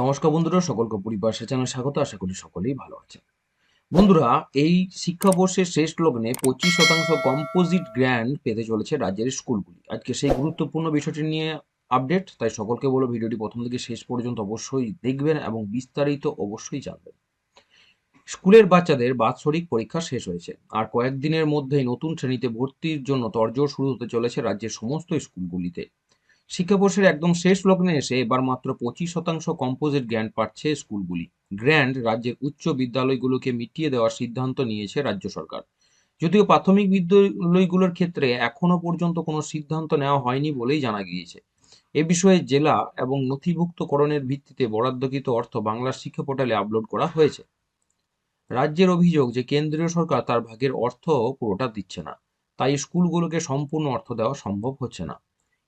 নমস্কার বন্ধুরা, সকলকে পরিবার চ্যানেল স্বাগত, আশা করি সকলেই ভালো আছেন। বন্ধুরা, এই শিক্ষাবর্ষের শেষ লগ্নে পঁচিশ শতাংশ কম্পোজিট গ্র্যান্ড পেতে চলেছে রাজ্যের স্কুলগুলি। আজকে সেই গুরুত্বপূর্ণ বিষয়টি নিয়ে আপডেট তাই সকলকে বলো ভিডিওটি প্রথম থেকে শেষ পর্যন্ত অবশ্যই দেখবেন এবং বিস্তারিত অবশ্যই জানবেন। স্কুলের বাচ্চাদের বাৎসরিক পরীক্ষা শেষ হয়েছে। আর কয়েকদিনের মধ্যেই নতুন শ্রেণীতে ভর্তির জন্য তরজোর শুরু হতে চলেছে রাজ্যের সমস্ত স্কুলগুলিতে। শিক্ষাবর্ষের একদম শেষ লগ্নে এসে এবার মাত্র পঁচিশ শতাংশ কম্পোজিট গ্র্যান্ড পাচ্ছে স্কুলগুলি। গ্র্যান্ড রাজ্যের উচ্চ বিদ্যালয়গুলোকে মিটিয়ে দেওয়ার সিদ্ধান্ত নিয়েছে রাজ্য সরকার। যদিও প্রাথমিক বিদ্যালয়গুলোর ক্ষেত্রে এখনও পর্যন্ত কোনো সিদ্ধান্ত নেওয়া হয়নি বলেই জানা গিয়েছে। এ বিষয়ে জেলা এবং নথিভুক্তকরণের ভিত্তিতে বরাদ্দকৃত অর্থ বাংলার শিক্ষা পোর্টালে আপলোড করা হয়েছে। রাজ্যের অভিযোগ যে কেন্দ্রীয় সরকার তার ভাগের অর্থ পুরোটা দিচ্ছে না। তাই স্কুলগুলোকে সম্পূর্ণ অর্থ দেওয়া সম্ভব হচ্ছে না।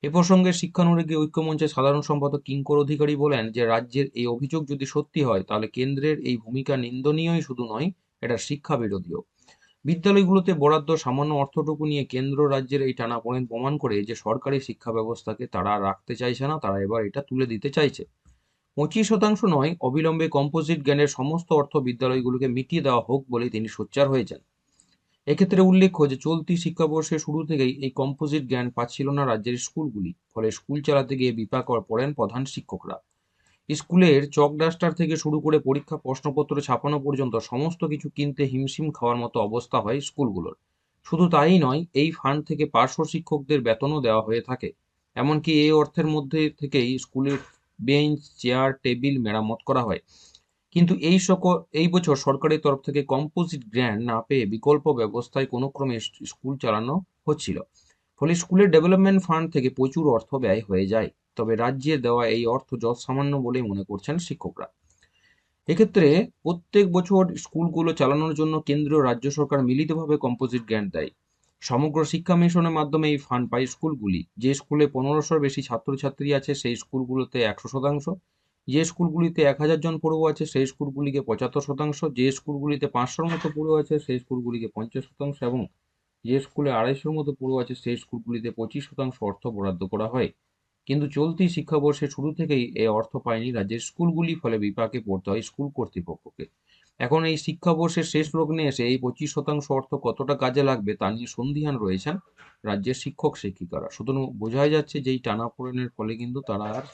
এ প্রসঙ্গে শিক্ষানুরাগী ঐক্যমঞ্চের সাধারণ সম্পাদক কিঙ্কর অধিকারী বলেন যে, রাজ্যের এই অভিযোগ যদি সত্যি হয়, তাহলে কেন্দ্রের এই ভূমিকা নিন্দনীয়ই শুধু নয়, এটা শিক্ষা বিরোধীও বিদ্যালয়গুলোতে বরাদ্দ সামান্য অর্থটুকু নিয়ে কেন্দ্র রাজ্যের এই টানাপোড়েন প্রমাণ করে যে, সরকারি শিক্ষা ব্যবস্থাকে তারা রাখতে চাইছে না, তারা এবার এটা তুলে দিতে চাইছে। পঁচিশ শতাংশ নয়, অবিলম্বে কম্পোজিট জ্ঞানের সমস্ত অর্থ বিদ্যালয়গুলোকে মিটিয়ে দেওয়া হোক বলে তিনি সোচ্চার হয়েছেন। এক্ষেত্রে উল্লেখ্য যে চলতি শিক্ষাবর্ষের শুরু থেকেই এই কম্পোজিট জ্ঞান পাচ্ছিল না রাজ্যের স্কুলগুলি। ফলে স্কুল চালাতে গিয়ে বিপাক পড়েন প্রধান শিক্ষকরা। স্কুলের চক ডাস্টার থেকে শুরু করে পরীক্ষা, প্রশ্নপত্র ছাপানো পর্যন্ত সমস্ত কিছু কিনতে হিমশিম খাওয়ার মতো অবস্থা হয় স্কুলগুলোর। শুধু তাই নয়, এই ফান্ড থেকে পার্শ্ব শিক্ষকদের বেতনও দেওয়া হয়ে থাকে। এমনকি এই অর্থের মধ্যে থেকেই স্কুলের বেঞ্চ চেয়ার টেবিল মেরামত করা হয়। কিন্তু এই সকল, এই বছর সরকারের তরফ থেকে কম্পোজিট গ্র্যান্ড না পেয়ে বিকল্প ব্যবস্থায় কোনো ক্রমে স্কুল চালানো হচ্ছিল। ফলে স্কুলের ডেভেলপমেন্ট ফান্ড থেকে প্রচুর অর্থ ব্যয় হয়ে যায়। তবে রাজ্যের দেওয়া এই অর্থ সামান্য বলেই মনে করছেন শিক্ষকরা। এক্ষেত্রে প্রত্যেক বছর স্কুলগুলো চালানোর জন্য কেন্দ্রীয় রাজ্য সরকার মিলিতভাবে কম্পোজিট গ্র্যান্ট দেয়। সমগ্র শিক্ষা মিশনের মাধ্যমে এই ফান্ড পায় স্কুলগুলি। যে স্কুলে পনেরোশোর বেশি ছাত্রছাত্রী আছে, সেই স্কুলগুলোতে একশো শতাংশ যে স্কুলগুলিতে এক হাজার জন পড়ুয়া আছে, সেই স্কুলগুলিকে পঁচাত্তর শতাংশ, যে স্কুলগুলিতে পাঁচশোর মতো পড়ুয়া আছে, সেই স্কুলগুলিকে পঞ্চাশ শতাংশ এবং যে স্কুলে আড়াইশোর মতো পড়ুয়া আছে, সেই স্কুলগুলিতে পঁচিশ শতাংশ অর্থ বরাদ্দ করা হয়। কিন্তু চলতি শিক্ষাবর্ষের শুরু থেকেই এই অর্থ পায়নি রাজ্যের স্কুলগুলি, ফলে বিপাকে পড়তে হয় স্কুল কর্তৃপক্ষকে। এখন এই শিক্ষাবর্ষের শেষ লগ্নে এসে এই পঁচিশ শতাংশ অর্থ কতটা কাজে লাগবে তা নিয়ে সন্দিহান রয়েছেন রাজ্যের শিক্ষক শিক্ষিকারা সুতরাং বোঝাই যাচ্ছে যে এই টানাপোড়েনের ফলে কিন্তু তারা আর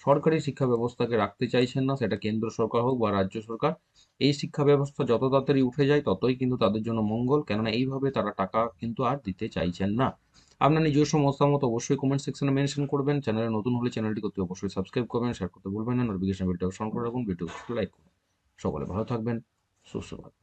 সরকারি শিক্ষা ব্যবস্থাকে রাখতে চাইছেন না, সেটা কেন্দ্র সরকার হোক বা রাজ্য সরকার, এই শিক্ষা ব্যবস্থা যত তাড়াতাড়ি উঠে যায় ততই কিন্তু তাদের জন্য মঙ্গল, কেননা এইভাবে তারা টাকা কিন্তু আর দিতে চাইছেন না। আপনার নিজস্ব মতামত অবশ্যই কমেন্ট সেকশনে মেনশন করবেন চ্যানেলে নতুন হলে চ্যানেলটি করতে অবশ্যই সাবস্ক্রাইব করবেন শেয়ার করতে ভুলবেন না নোটিফিকেশন বেলটা অন করে রাখুন ভিডিও লাইক করুন। সকলে ভালো থাকবেন, সুস্থ থাকবেন।